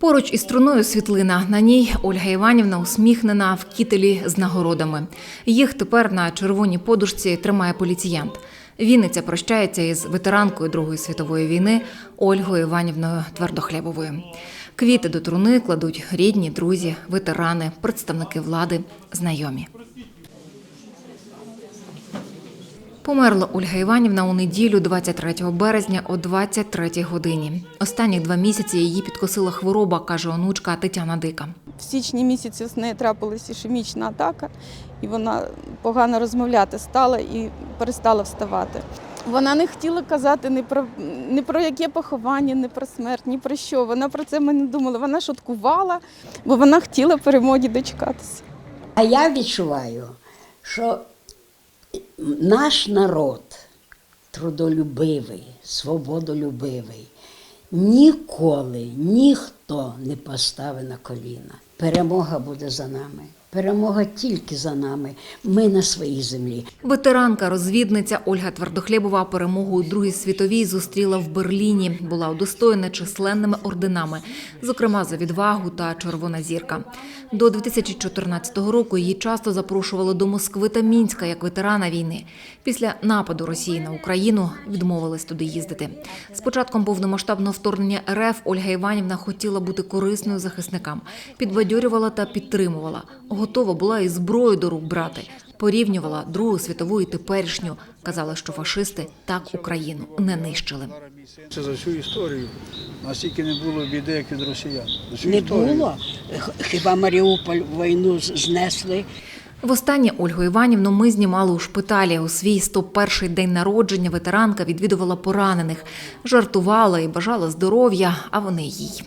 Поруч із труною світлина. На ній Ольга Іванівна усміхнена в кітелі з нагородами. Їх тепер на червоній подушці тримає поліціянт. Вінниця прощається із ветеранкою Другої світової війни Ольгою Іванівною Твердохлєбовою. Квіти до труни кладуть рідні, друзі, ветерани, представники влади, знайомі. Померла Ольга Іванівна у неділю, 23 березня о 23 годині. Останні два місяці її підкосила хвороба, каже онучка Тетяна Дика. В січні місяці з нею трапилася ішемічна атака, і вона погано розмовляти стала і перестала вставати. Вона не хотіла казати ні про, ні про яке поховання, ні про смерть, ні про що. Вона про це ми не думала. Вона шуткувала, бо вона хотіла перемоги дочекатися. А я відчуваю, що наш народ трудолюбивий, свободолюбивий, ніколи ніхто не поставить на коліна. Перемога буде за нами. Перемога тільки за нами. Ми на своїй землі. Ветеранка, розвідниця Ольга Твердохлєбова перемогу у Другій світовій зустріла в Берліні. Була удостоєна численними орденами, зокрема за відвагу та Червона зірка. До 2014 року її часто запрошували до Москви та Мінська як ветерана війни. Після нападу Росії на Україну відмовилась туди їздити. З початком повномасштабного вторгнення РФ Ольга Іванівна хотіла бути корисною захисникам, підбадьорювала та підтримувала. Готова була і зброю до рук брати. Порівнювала Другу світову і теперішню. Казала, що фашисти так Україну не нищили. Це за всю історію. Настільки не було біди, як від росіян. Не історію. було. Хіба Маріуполь війну знесли? Востаннє Ольгу Іванівну ми знімали у шпиталі. У свій 101-й день народження ветеранка відвідувала поранених, жартувала і бажала здоров'я, а вони їй.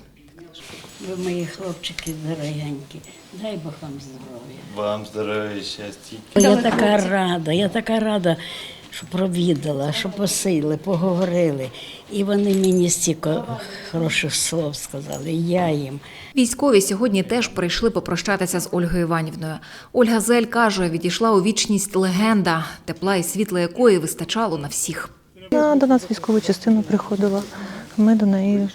Ви мої хлопчики дорогенькі. Дай Бог вам здоров'я. Вам здоров'я, щастя. Я така рада, я така рада, що провідала, що посили, поговорили. І вони мені стільки хороших слов сказали, я їм. Військові сьогодні теж прийшли попрощатися з Ольгою Іванівною. Ольга Зель каже, відійшла у вічність легенда, тепла і світла якої вистачало на всіх. Вона до нас військову частину приходила. Ми до неї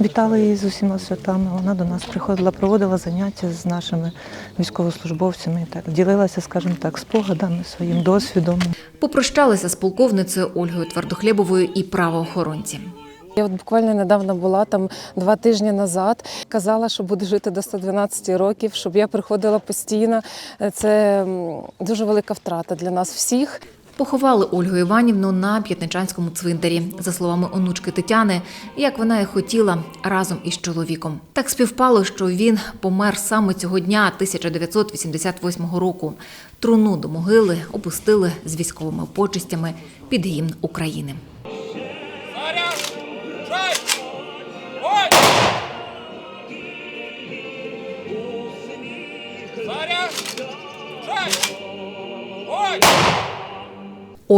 вітали її з усіма святами. Вона до нас приходила, проводила заняття з нашими військовослужбовцями. і Так ділилася, скажімо так, спогадами, своїм досвідом. Попрощалися з полковницею Ольгою Твердохлєбовою і правоохоронці. Я от буквально недавно була там два тижні назад. Казала, що буду жити до 112 років, щоб я приходила постійно. Це дуже велика втрата для нас всіх. Поховали Ольгу Іванівну на П'ятничанському цвинтарі. За словами онучки Тетяни, як вона і хотіла разом із чоловіком. Так співпало, що він помер саме цього дня 1988 року. Труну до могили опустили з військовими почестями під гімн України.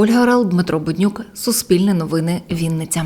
Ольга Рал, Дмитро Буднюк, Суспільне новини, Вінниця.